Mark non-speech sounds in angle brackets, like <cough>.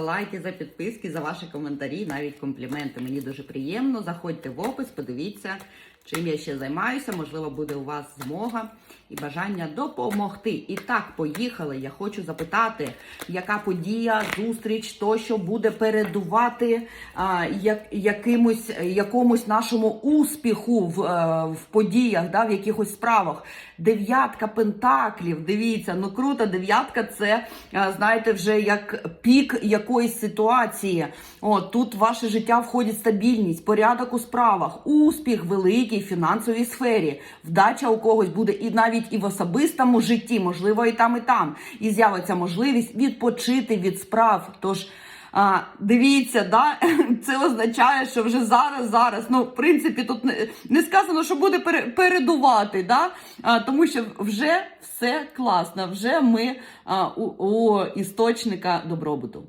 Лайки за підписки, за ваші коментарі, навіть компліменти. Мені дуже приємно. Заходьте в опис, подивіться, чим я ще займаюся. Можливо, буде у вас змога і бажання допомогти. І так, поїхали. Я хочу запитати, яка подія, зустріч, то що буде передувати а, як, якимось, якомусь нашому успіху в, е, в подіях, да, в якихось справах. Дев'ятка пентаклів. Дивіться, ну круто, дев'ятка це, е, знаєте, вже як пік якоїсь ситуації. О, тут ваше життя входить стабільність, порядок у справах, успіх великий в фінансовій сфері, вдача у когось буде і навіть і в особистому житті, можливо, і там, і там. І з'явиться можливість відпочити від справ. Тож. А, дивіться, да? <laughs> це означає, що вже зараз, зараз, ну, в принципі, тут не, не сказано, що буде пере- передувати, да? а, тому що вже все класно, вже ми а, у, у істочника добробуту.